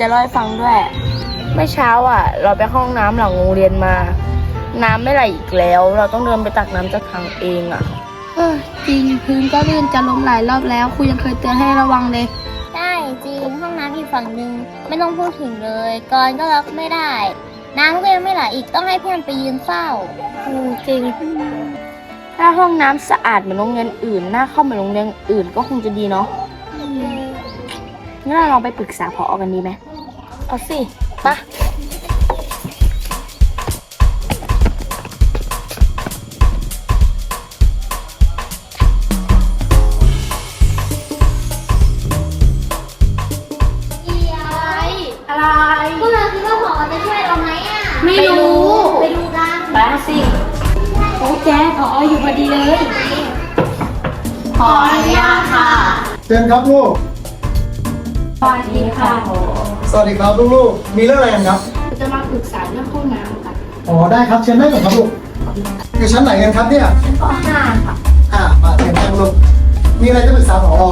จะเล่าให้ฟังด้วย เมื่อเช้าอะ เราไปห้องน้ำหลังโรงเรียนมา น้ำไม่ไหลอีกแล้ว เราต้องเดินไปตักน้ำจากถังเองอะ เออจริงพื้นก็ลื่นจะล้มหลายรอบแล้วครูยังเคยเตือนให้ระวังเลย ได้จริงห้องน้ำอีกฝั่งหนึ่งไม่ต้องพูดถึงเลยกรก็ล็อกไม่ได้ น้ำก็ยังไม่ไหลอีกต้องให้เพื่อนไปยืนเฝ้าอืมจริง ถ้าห้องน้ำสะอาดเหมือนโรงเรียนอื่นน่าเข้าเหมือนโรงเรียนอื่นก็คงจะดีเนาะงั้นเราลองไปปรึกษาพอกันดีไหม เอาสิปะอะไร พวกเราคิดว่าหมอจะช่วยเราไหมอะ ไม่รู้ ไปดูกันไปสิโอ้แกพออยู่พอดีเลย ขออนุญาตค่ะ เชิญครับลูก สวัสดีค่ะ สวัสดีครับลูกๆ มีเรื่องอะไรกันครับ จะมาปรึกษาเรื่องห้องน้ำค่ะอ๋อได้ครับเชิญได้ก่อนครับลูกอยู่ชั้นไหนกันครับเนี่ย ชั้นป .5 ค่ะอ่ามาเชิญนั่งลูก มีอะไรจะปรึกษาผอ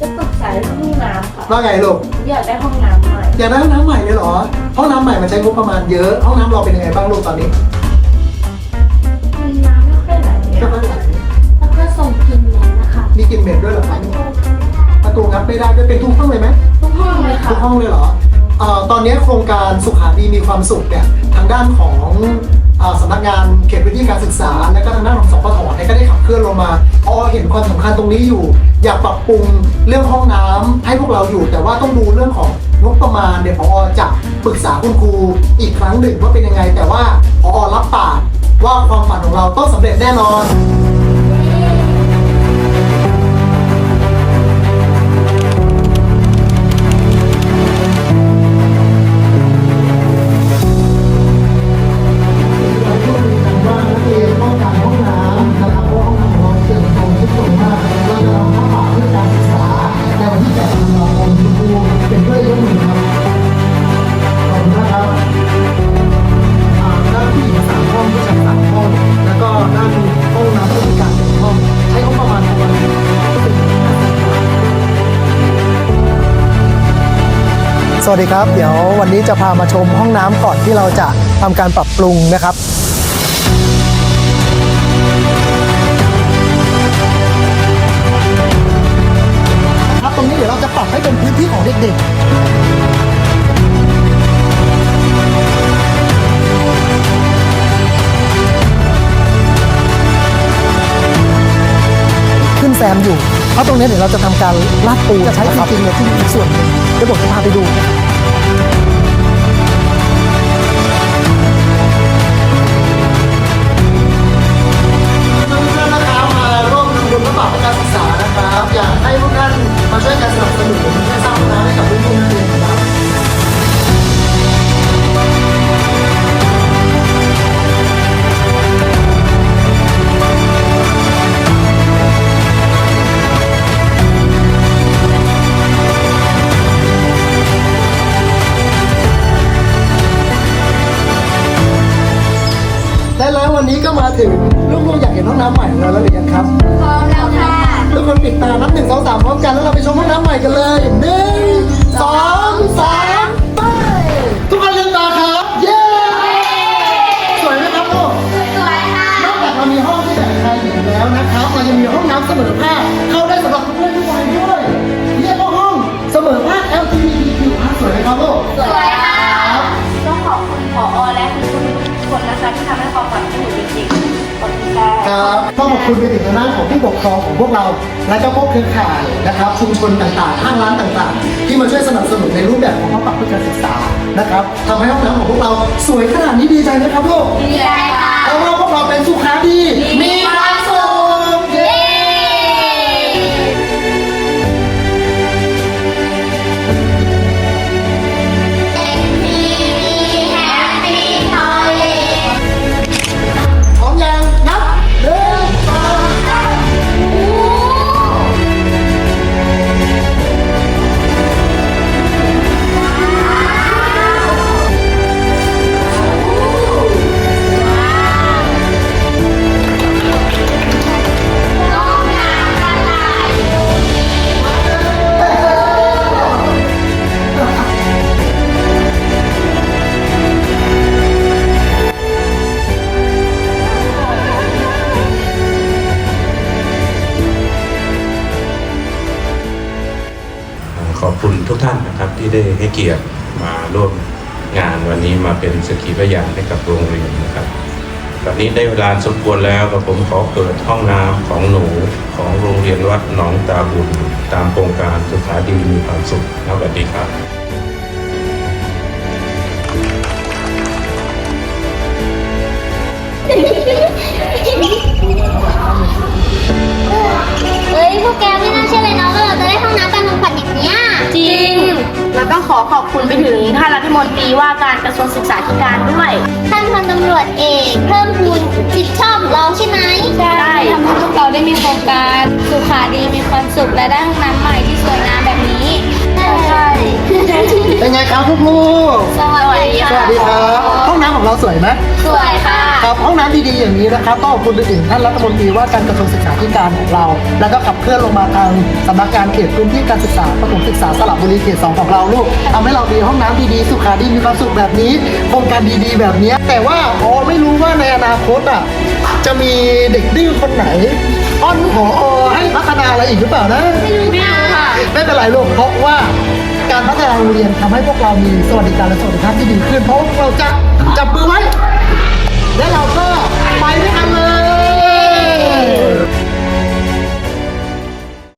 จะปรึกษาเรื่องห้องน้ำค่ะว่าไงลูก อยากได้ห้องน้ำใหม่อยากได้ห้องน้ำใหม่เลยเหรอ ห้องน้ำใหม่มันใช้งบประมาณเยอะ ห้องน้ำเราเป็นยังไงบ้างลูกตอนนี้มีน้ำไม่ค่อยไหลเลยก็อะไม่ไหลแล้วก็ส่งกลิ่นเหม็นนะคะ มีกลินเหม็นด้วยเหรอครับประ ตูงัดไม่ได้ด้วยเป็นทุกห้องเลยไหมทุกห้องเลยค่ะ ทุกห้องเลยเหรอเอ่อตอนนี้โครงการสุขาดีมีความสุขเนี่ยทางด้านของเอ่อสำนักงานเขตพื้นที่การศึกษา และก็ทางด้านของสปทเนี่ยก็ได้ขับเคลื่อนลงมาพอเห็นความสำคัญตรงนี้อยู่ อยากปรับปรุงเรื่องห้องน้ำให้พวกเราอยู่ แต่ว่าต้องดูเรื่องของงบประมาณเดี๋ยวพอจะปรึกษาคุณครูอีกครั้งหนึ่งว่าเป็นยังไง แต่ว่าพอรับปากว่าความฝันของเราต้องสำเร็จแน่นอน สวัสดีครับ เดี๋ยววันนี้จะพามาชมห้องน้ำก่อนที่เราจะทำการปรับปรุงนะครับครับ ตรงนี้เดี๋ยวเราจะปรับให้เป็นพื้นที่ของเด็กๆขึ้นแซมอยู่ เพราะตรงนี้เดี๋ยวเราจะทำการลาดปูจะใช้จริงๆเนี่ยที่อีกส่วนหนึ่งเดี๋ยวผมจะพาไปดูอยากให้พวกท่านมาช่วยกันสนับสนุนให้สร้าง อยากเห็นห้องน้ำใหม่ของเราแล้วหรือยังครับพร้อมแล้วค่ะทุกคนปิดตานับหนึ่งสองสามพร้อมกันแล้วเราไปชมห้องน้ำใหม่กันเลยหนึ่งสองสามไปทุกคนลืมตาครับเย้สวยไหมครับลูกสวยค่ะนอกจากเรามีห้องที่แบบไทยอยู่แล้วนะครับเรายังมีห้องน้ำเสมอภาคเข้าได้สำหรับทุกเพศทุกวัยด้วยเรียกว่าห้องเสมอภาค LGBTQ+ สวยไหมครับลูกสวยค่ะครับต้องขอบคุณผอและคุณครูทุกคนนะคะที่ทำให้ความฝันของหนู คุณค่ะครับต้องขอบคุณไปถึงทางด้านของผู้ปกครองของพวกเรา และก็พวกเครือข่ายนะครับ ชุมชนต่างๆห้างร้านต่างๆ ที่มาช่วยสนับสนุนในรูปแบบของห้องปรับเพื่อการศึกษานะครับทำให้ห้องน้ำของพวกเราสวยขนาดนี้ดีใจไหมครับลูกดีใจค่ะเพราะว่าพวกเราเป็นสุขาดีมีความ คุณทุกท่านนะครับที่ได้ให้เกียรติมาร่วมงานวันนี้มาเป็นสกขีพยานให้กับโรงเรียนนะครับตอนนี้ได้เวลาสมควรแล้วกับผมขอเปิดห้องน้ำของหนูของโรงเรียนวัดหนองตาบุญตามโครงการสุขาดีมีความสุขนะสวัสดีครับ องขอขอบคุณไปถึงท่านรัฐมนตรีว่าการกระทรวงศึกษาธิการด้วย ท่านพันตำรวจเอกเพิ่มพูนจิตชอบของเราใช่ไหมใช่ทำให้พวกเราได้มีโครงการสุขาดีมีความสุขและได้ห้องน้ำใหม่ที่สวยงามแบบนี้ใช่เป็นไงครับลูกสวัสดีๆสค่ะวัสดีครับ ห้องน้ำของเราสวยไหม สวยค่ะ ครับห้องน้ำดีๆอย่างนี้นะครับต้องขอบคุณไปถึงท่านรัฐมนตรีว่าการกระทรวงศึกษาธิการของเรา แล้วก็ขับเคลื่อนลงมาทางสำนักงานเขตพื้นที่การศึกษาประถมศึกษาสระบุรีเขตสองของเราลูกทำให้เรามีห้องน้ำดีๆสุขาดีมีความสุขแบบนี้โครงการดีๆ แบบนี้ แต่ว่าพอไม่รู้ว่าในอนาคตอะจะมีเด็กดื้อคนไหนอ้อนขอให้พัฒนาอะไรอีกหรือเปล่านะไม่รู้ค่ะไม่เป็นไรลูกเพราะว่าการพัฒนาโรงเรียนทำให้พวกเรามีสวัสดิการและสวัสดิภาพที่ดีขึ้นเพราะเราจะจับมือไว้ แล้วเราก็ไปด้วยกันเลย